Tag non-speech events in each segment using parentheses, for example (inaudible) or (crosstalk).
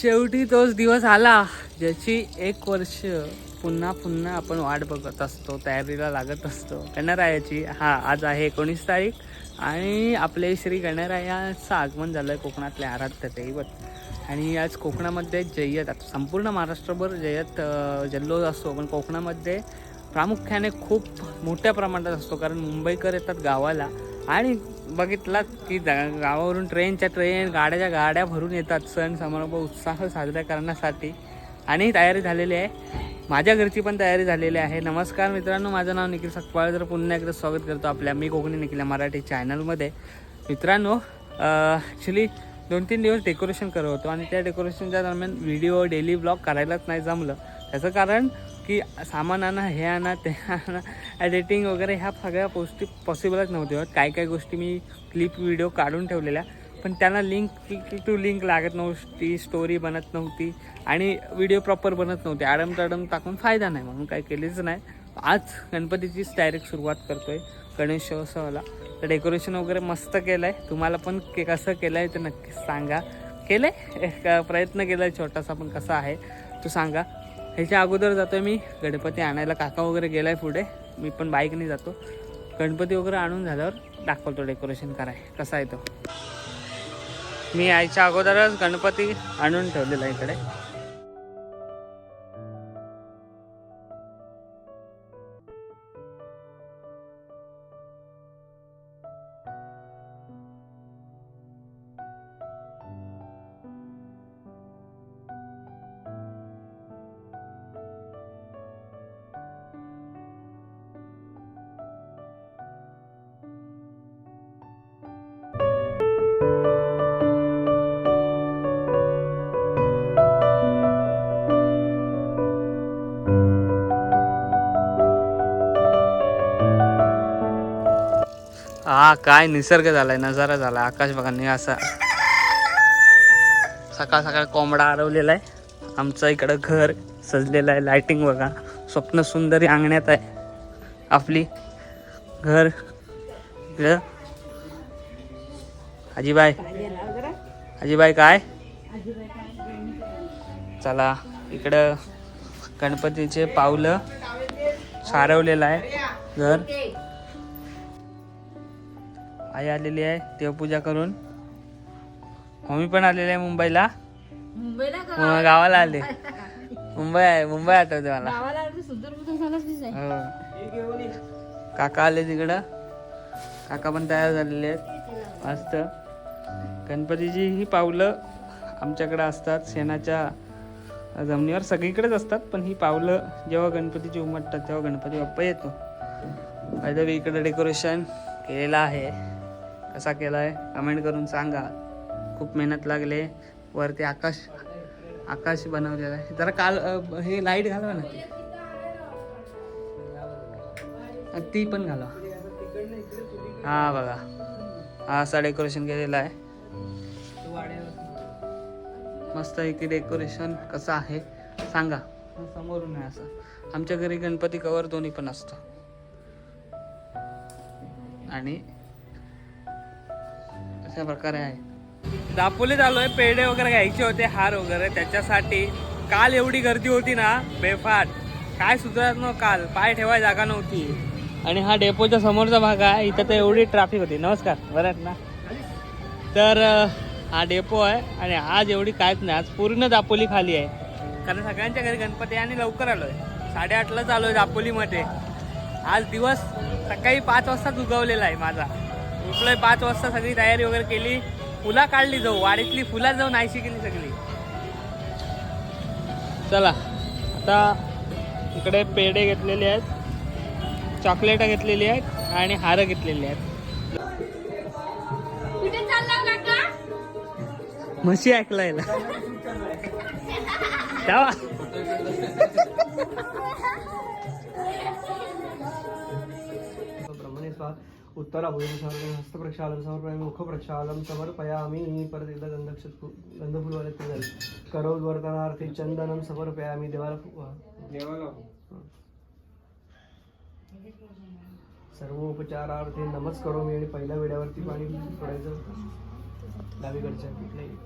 शेवटी तोच दिवस आला ज्याची एक वर्ष पुन्हा पुन्हा आपण वाट बघत असतो तयारीला लागत असतो. गणरायाची हा आज आहे एकोणीस तारीख आणि आपले श्री गणरायाचं आगमन झालं आहे कोकणातल्या आराध्य दैवत. आणि आज कोकणामध्ये जय्यत संपूर्ण महाराष्ट्रभर जय्यत जल्लोष असतो पण कोकणामध्ये प्रामुख्याने खूप मोठ्या प्रमाणात असतो. कारण मुंबईकर येतात गावाला आणि बघितलात की गावावरून ट्रेनच्या ट्रेन गाड्याच्या गाड्या भरून येतात. सण समारंभ उत्साह साजरा करण्यासाठी. आणि तयारी झालेली आहे. माझ्या घरची पण तयारी झालेली आहे. नमस्कार मित्रांनो माझं नाव निखिल सकपाळ तर पुन्हा एकदा स्वागत करतो आपल्या मी कोकणी निखिल मराठी चॅनलमध्ये मित्रांनो ॲक्च्युली दोन तीन दिवस डेकोरेशन करत होतो आणि त्या डेकोरेशनच्या दरम्यान व्हिडिओ डेली ब्लॉग करायलाच नाही जमलं. त्याचं कारण की सामान आणा हे आणा ते आणा. एडिटिंग वगैरे ह्या सगळ्या गोष्टी पॉसिबलच नव्हत्या. होत काही काही गोष्टी मी क्लिप व्हिडिओ काढून ठेवलेल्या. पण त्यांना लिंक टू लिंक लागत नव्हती स्टोरी बनत नव्हती आणि व्हिडिओ प्रॉपर बनत नव्हते. आडम तडम टाकून फायदा नाही. म्हणून काही केलेच नाही. आज गणपतीचीच डायरेक्ट सुरुवात करतोय गणेशोत्सवाला तर डेकोरेशन वगैरे मस्त केलं आहे तुम्हाला पण के कसं केलं आहे ते नक्कीच सांगा. केलं आहे (laughs) प्रयत्न केला आहे छोटासा पण कसा आहे तो सांगा. ह्याच्या अगोदर जातोय मी. गणपती आणायला काका वगैरे गेलाय पुढे. मी पण बाईकने जातो. गणपती वगैरे आणून झाल्यावर दाखवतो डेकोरेशन कराय. कसा आहे तो. मी यायच्या अगोदरच गणपती आणून ठेवलेला आहे इकडे. हा काय निसर्ग झालाय नजारा झाला आकाश बघा नि असा. सकाळ सकाळ कोंबडा हरवलेला आहे आमचं इकडं घर सजलेलं आहे लाइटिंग बघा. स्वप्न सुंदरी अंगण्यात आहे. आपली घर. इकडं. आजीबाई. आजीबाई काय? चला इकडं गणपतीचे पावलं सारवलेलं आहे घर. आई आलेली आहे देवपूजा करून. मम्मी पण आलेली आहे मुंबईला. मुंबईला मग गावाला आले. मुंबई आहे मुंबई आठवते मला. हो. काका आले तिकडं. काका पण तयार झालेले आहेत. मस्त. गणपतीची ही पावलं आमच्याकडे असतात. शेणाच्या जमिनीवर सगळीकडेच असतात पण ही पावलं जेव्हा गणपतीची उमटतात तेव्हा गणपती बाप्पा येतो. फायदा इकडे डेकोरेशन केलेलं आहे. कसा केला आहे कमेंट करून सांगा. खूप मेहनत लागले. वरती आकाश आकाश बनवलेलं आहे. जरा काल हे लाइट घालवा ना. ती पण घालवा. हा बघा. हा असा डेकोरेशन केलेला आहे. मस्त आहे की डेकोरेशन कसं आहे सांगा. समोरून आहे असं. आमच्या घरी गणपती कवर दोन्ही पण असतं. आणि अशा प्रकारे आहे. दापोलीत आलोय पेढे वगैरे घ्यायचे होते हार वगैरे. त्याच्यासाठी काल एवढी गर्दी होती ना बेफाट. काय सुधारत नव्हतं काल. पाय ठेवाय जागा नव्हती. आणि हा डेपोच्या समोरचा भाग आहे. इथं तर एवढी ट्रॅफिक होती. नमस्कार. बरं ना? तर हा डेपो आहे आणि आज एवढी कायच नाही. आज पूर्ण दापोली खाली आहे. कारण सगळ्यांच्या घरी गणपती आणि लवकर आलोय. साडेआठलाच आलोय दापोलीमध्ये. आज दिवस सकाळी पाच वाजताच उगवलेला आहे माझा. उठलोय पाच वाजता सगळी तयारी वगैरे केली. फुला काढली जाऊ. वाडीतली फुला जाऊन नाहीशी केली सगळी. चला. आता इकडे पेढे घेतलेले आहेत. चॉकलेट घेतलेली आहेत आणि हार घेतलेली आहेत. कुठे चालला काका? म्हशी तेव्हा ब्रह्मणे उत्तराभूषण हस्तप्रक्षालन समर्पयामी मुखप्रक्षालन समर्पयामी परत एकदा गंधक्ष गंधफुलवाले ते झाले करौद्वर्तनार्थी चंदनम समर्पयामी देवाला देवाला सर्व उपचारार्थी नमस् करोमी आणि पहिल्या वेड्यावरती पाणी डावीकडच्या कुठल्याही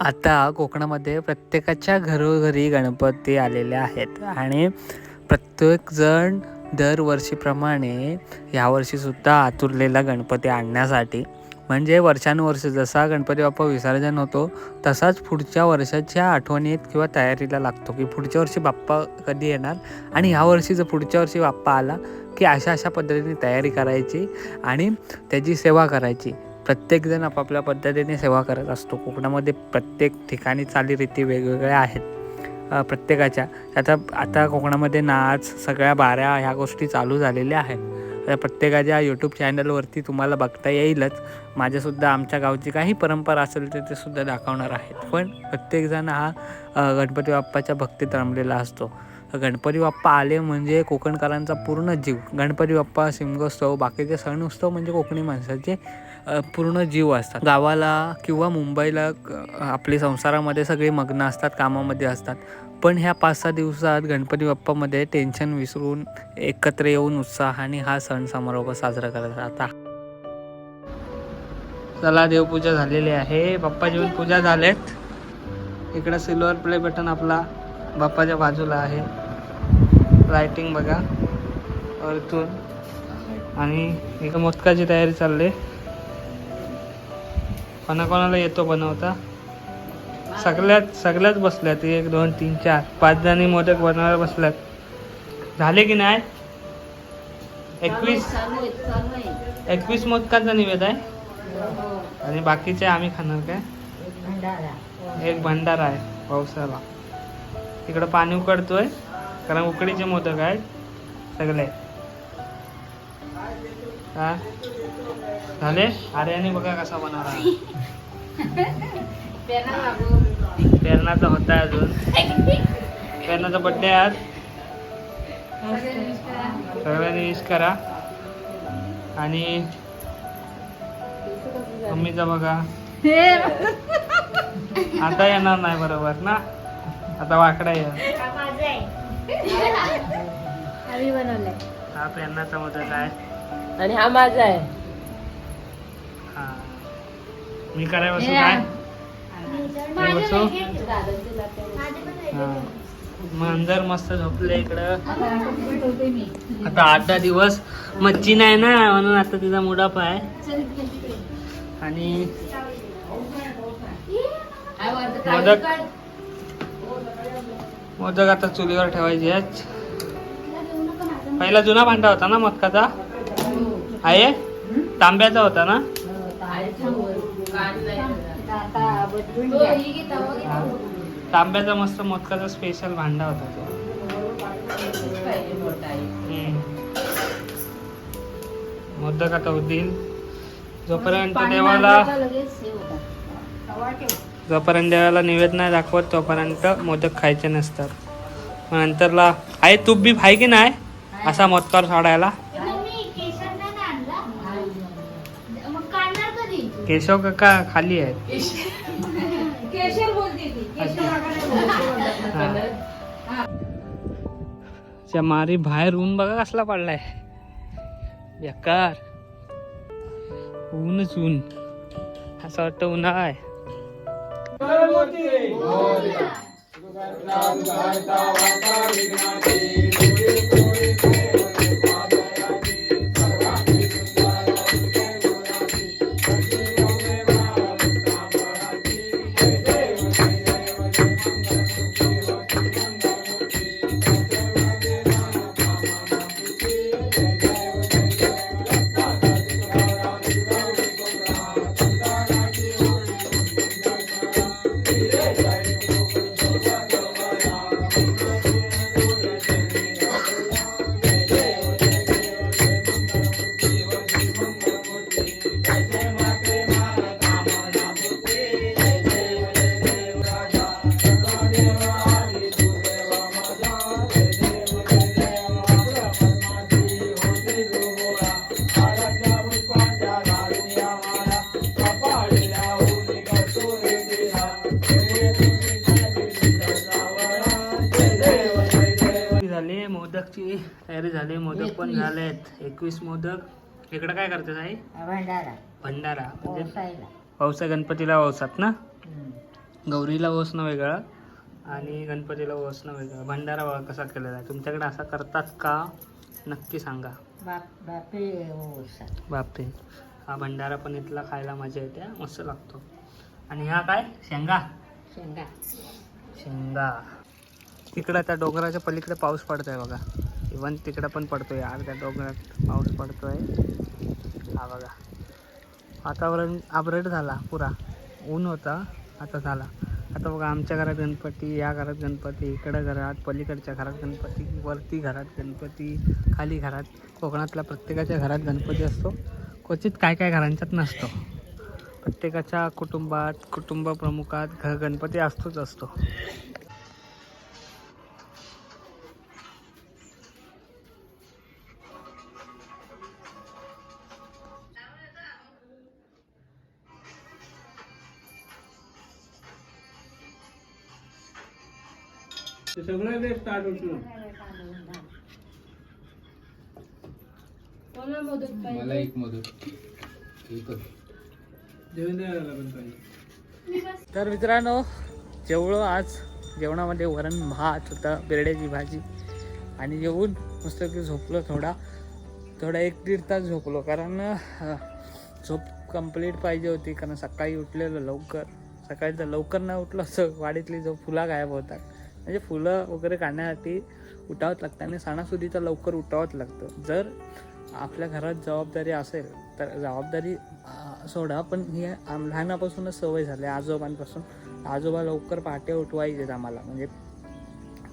आता कोकणामध्ये प्रत्येकाच्या घरोघरी गणपती आलेले आहेत आणि प्रत्येकजण दरवर्षीप्रमाणे यावर्षीसुद्धा आतुरलेला गणपती आणण्यासाठी. म्हणजे वर्षानुवर्ष जसा गणपती बाप्पा विसर्जन होतो तसाच पुढच्या वर्षाच्या आठवणीत किंवा तयारीला लागतो की पुढच्या वर्षी बाप्पा कधी येणार आणि ह्यावर्षी जर पुढच्या वर्षी बाप्पा आला की अशा अशा पद्धतीने तयारी करायची आणि त्याची सेवा करायची. प्रत्येकजण आपापल्या पद्धतीने सेवा करत असतो. कोकणामध्ये प्रत्येक ठिकाणी चालीरीती वेगवेगळ्या आहेत. प्रत्येकाच्या. आता आता कोकणामध्ये नाच सगळ्या बाऱ्या ह्या गोष्टी चालू झालेल्या आहेत. प्रत्येकाच्या यूट्यूब चॅनलवरती तुम्हाला बघता येईलच. माझ्यासुद्धा आमच्या गावची काही परंपरा असेल तर ते सुद्धा दाखवणार आहेत. पण प्रत्येकजण हा गणपती बाप्पाच्या भक्तीत रमलेला असतो. गणपती बाप्पा आले म्हणजे कोकणकरांचा पूर्ण जीव. गणपती बाप्पा शिमगोत्सव बाकीचे सण उत्सव म्हणजे कोकणी माणसाचे पूर्ण जीव असतात. गावाला किंवा मुंबईला आपली संसारामध्ये सगळे मग्न असतात कामामध्ये असतात. पण ह्या पाच सहा दिवसात गणपती बाप्पामध्ये टेन्शन विसरून एकत्र येऊन उत्साहाने हा सण समारोह साजरा करत आता चला देवपूजा झालेली आहे. बाप्पाची पण पूजा झालेत. इकडं सिल्वर प्ले बटन आपला बाप्पाच्या बाजूला आहे. लाइटिंग बघा. वरतून आणि इकडं मोदकाची तयारी चालली कोणाकोणाला येतो बनवता? सगळ्यात सगळ्याच बसल्यात. एक दोन तीन चार. पाच जणी मोदक बनवायला बसल्यात. झाले की नाही? एकवीस एकवीस मोदकाचा निवेद आहे? आणि बाकीचे आम्ही खाणार काय? एक भंडारा आहे पावसाला. तिकडं पाणी उकडतोय कारण उकडीचे मोदक आहेत सगळे. झाले? आर्याने बघा कसा बनवला. (laughs) पेरणाचा होता अजून. पेरणाचा बड्डे आज. सगळ्यांनी विश करा. आणि मम्मीचा बघा. आता येणार नाही बरोबर ना? आता वाकडा ये आम्ही बनवलंय. हा पेरणाचा मोदक आहे. आणि हा माझा आहे. हा. मी बसू काय? मी बसू हा. मग अंदर मस्त झोपले इकडं. आता आठ दहा दिवस मच्छी नाही ना म्हणून आता तिचा मुडाप आहे आणि मोदक मोदक आता चुलीवर ठेवायचे पहिला जुना भांडा होता ना मोदकाचा आहे? तांब्याचा होता ना? हा. तांब्याचा मस्त मोदकाचा स्पेशल भांडा होता तो. मोदक आता होतील जोपर्यंत देवाला जोपर्यंत देवाला निवेद नाही दाखवत तोपर्यंत मोदक खायचे नसतात. नंतरला आहे तूप बी आहे की नाही? असा मोदकावर सोडायला. केशव काका खाली आहेत. त्या मारी बाहेर ऊन बघा कसला पडलाय. बेकार. ऊनच ऊन. असं वाटतं उन्हाळा आहे. झाली मोदक पण झालेत. एकवीस मोदक. इकडं काय करते आई भंडारा. भंडारा. म्हणजे पावसा गणपतीला पावसात ना? गौरीला ओसणं वेगळं आणि गणपतीला ओसणं वेगळं. भंडारा बघा कसा केलेला आहे. तुमच्याकडे असा करतात का? नक्की सांगा. बाप ओसा हा भंडारा पण इथला खायला मजा येते मस्त लागतो. आणि हा काय? शेंगा? शेंगा. शेंगा. तिकडं त्या डोंगराच्या पलीकडे पाऊस पडतोय बघा. इवन तिकडं पण पडतो यार त्या डोंगरात पाऊस पडतो आहे हा बघा. वातावरण आबरट झाला पुरा. ऊन होता आता झाला. आता बघा आमच्या घरात गणपती या घरात गणपती इकडं घरात पलीकडच्या घरात गणपती वरती घरात गणपती खाली घरात कोकणातल्या प्रत्येकाच्या घरात गणपती असतो. क्वचित काय काय घरांच्यात नसतो. प्रत्येकाच्या कुटुंबात कुटुंब प्रमुखात घ गणपती असतोच असतो. सगळं स्टार्ट होतो कोणा मला पाहिजे? एक मदत. एकच. तर मित्रांनो जेवढं आज. जेवणामध्ये वरण भात होता बिरड्याची भाजी. आणि जेवून मस्त की झोपलो थोडा. थोडा एक दीड तास झोपलो. कारण अं, झोप कंप्लीट पाहिजे होती. कारण सकाळी उठलेलो लवकर. सकाळी जर लवकर नाही उठलो असं वाडीतली जो फुला गायब होतात. म्हणजे फुलं वगैरे काढण्यासाठी उठावंच लागतं आणि सणासुदीचा लवकर उठावंच लागतं. जर आपल्या घरात जबाबदारी असेल तर जबाबदारी सोडा पण ही लहानापासूनच सवय झाली. आजोबांपासून आजोबा लवकर पहाटे उठवायचेत आम्हाला. म्हणजे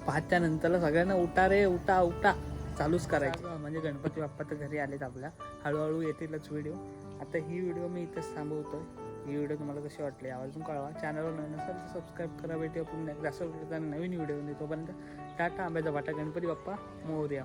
पाचच्या नंतरला सगळ्यांना उठा रे उठा उठा चालूच करायचं. म्हणजे गणपती बाप्पा तर घरी आलेत आपल्या. हळूहळू येतीलच व्हिडिओ आता ही व्हिडिओ मी इथंच थांबवतोय. ही व्हिडिओ तुम्हाला कशी वाटली आवाजून कळवा. चॅनलवर नवीन असेल तर सबस्क्राईब करा. भेटूया आपण जास्त नवीन व्हिडिओ देतोपर्यंत टाटा आंब्याचा वाटा गणपती बाप्पा मोर्या.